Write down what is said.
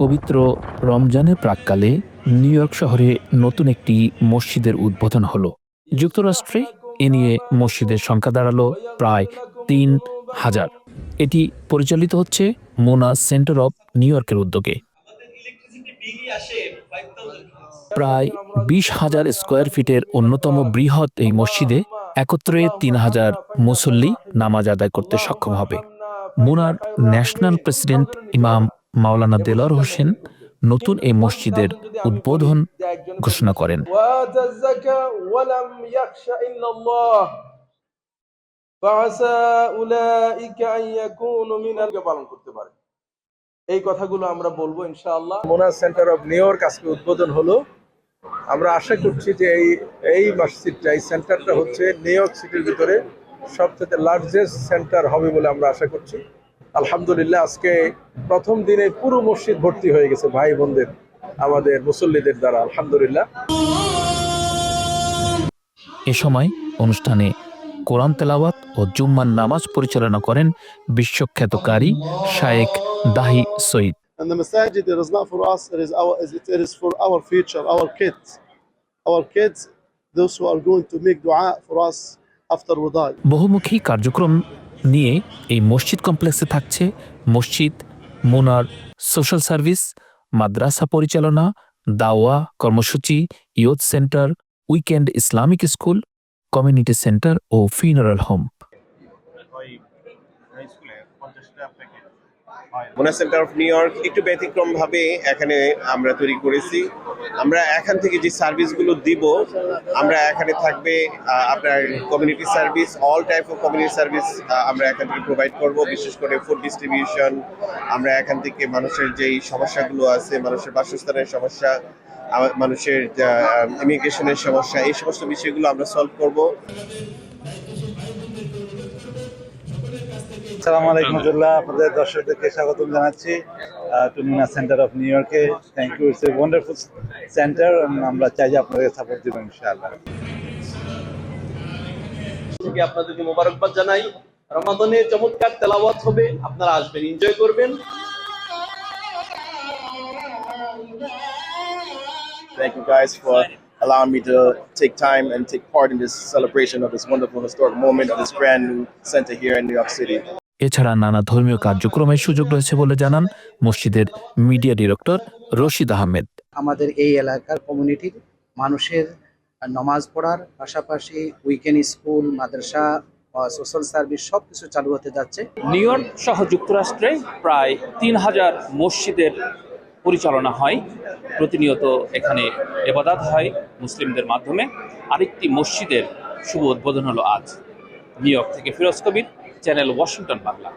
পবিত্র রমজানের প্রাককালে নিউ ইয়র্ক শহরে নতুন একটি মসজিদের উদ্বোধন হলো। যুক্তরাষ্ট্রে এ নিয়ে মসজিদের সংখ্যা দাঁড়াল প্রায় তিন হাজার। এটি পরিচালিত হচ্ছে মোনা সেন্টার অফ নিউ ইয়র্কের উদ্যোগে। প্রায় বিশ হাজার স্কোয়ার ফিটের অন্যতম বৃহৎ এই মসজিদে একত্রে তিন হাজার মুসল্লি নামাজ আদায় করতে সক্ষম হবে। মোনার ন্যাশনাল প্রেসিডেন্ট ইমাম মাওলানা দেলার হোসেন নতুন এই মসজিদের উদ্বোধন ঘোষণা করেন। এই কথাগুলো আমরা বলব ইনশাআল্লাহ। Mona center of New York আজকে উদ্বোধন হলো। আমরা আশা করছি যে এই এই মসজিদটা, এই সেন্টারটা হচ্ছে নিউ ইয়র্ক সিটির ভিতরে সবথেকে লার্জেস্ট সেন্টার হবে বলে আমরা আশা করছি। আলহামদুলিল্লাহ আজকে প্রথম দিনে পুরো মসজিদ ভর্তি হয়ে গেছে ভাই বোনদের আমাদের মুসল্লিদের দ্বারা আলহামদুলিল্লাহ এ সময় অনুষ্ঠানে কোরআন তেলাওয়াত ও জুম্মার নামাজ পরিচালনা করেন বিশ্বখ্যাত কারি শায়েক দাহি সঈদ And the masajid, it is not for us, it is, our, it is for our future, our kids. Our kids, those who are going to make dua for us after we die. বহুমুখী কার্যক্রম নিয়ে এই মসজিদ কমপ্লেক্সে থাকছে মসজিদ, মোনার, social service, মাদ্রাসা পরিচালনা, দাওয়া, কর্মসূচি, youth center, weekend Islamic school, community center O funeral home. Mona center of New York একটু ব্যতিক্রম ভাবে এখানে আমরা তৈরি করেছি। আমরা এখান থেকে যে সার্ভিসগুলো দিব, আমরা এখানে থাকবে আপনার community service all type of community service আমরা এখান থেকে প্রোভাইড করব, বিশেষ করে ফুড ডিস্ট্রিবিউশন আমরা এখান থেকে মানুষের যেই সমস্যাগুলো আছে, মানুষের বাসস্থানের সমস্যা মানুষের ইমিগ্রেশনের সমস্যা, এই সমস্ত বিষয়গুলো আমরা সলভ করব। সালাম আলাইকুম রহমতুল্লাহ। আপনাদের দর্শকদেরকে স্বাগতম জানাচ্ছি। টুমিনা সেন্টার অফ নিউ ইয়র্কে thank you it's a wonderful center আমরা চাই যে আপনাদের সাপোর্ট দেবেন ইনশাআল্লাহ। থেকে আপনাদেরকে মোবারকবাদ জানাই। রমাদানে চমৎকার তেলাওয়াত হবে। আপনারা আসবেন এনজয় করবেন। Thank you guys for allowing me to take time and take part in this celebration of this wonderful historic moment of this brand new center here in New York City. এছাড়া নানা ধর্মীয় কার্যক্রমের সুযোগ রয়েছে বলে জানান মসজিদের মিডিয়া ডিরেক্টর রশিদ আহমেদ। আমাদের এই এলাকার কমিউনিটির মানুষের নমাজ পড়ার পাশাপাশি উইকেন্ড স্কুল মাদ্রাসা সোশ্যাল সার্ভিস সব কিছু চালু হতে যাচ্ছে। নিউ ইয়র্ক সহ যুক্তরাষ্ট্রে প্রায় তিন হাজার মসজিদের পরিচালনা হয়। প্রতিনিয়ত এখানে এবাদাত হয় মুসলিমদের মাধ্যমে। আরেকটি মসজিদের শুভ উদ্বোধন হলো আজ। নিউ ইয়র্ক থেকে ফিরোজ কবির চ্যানেল ওয়াশিংটন বাংলা।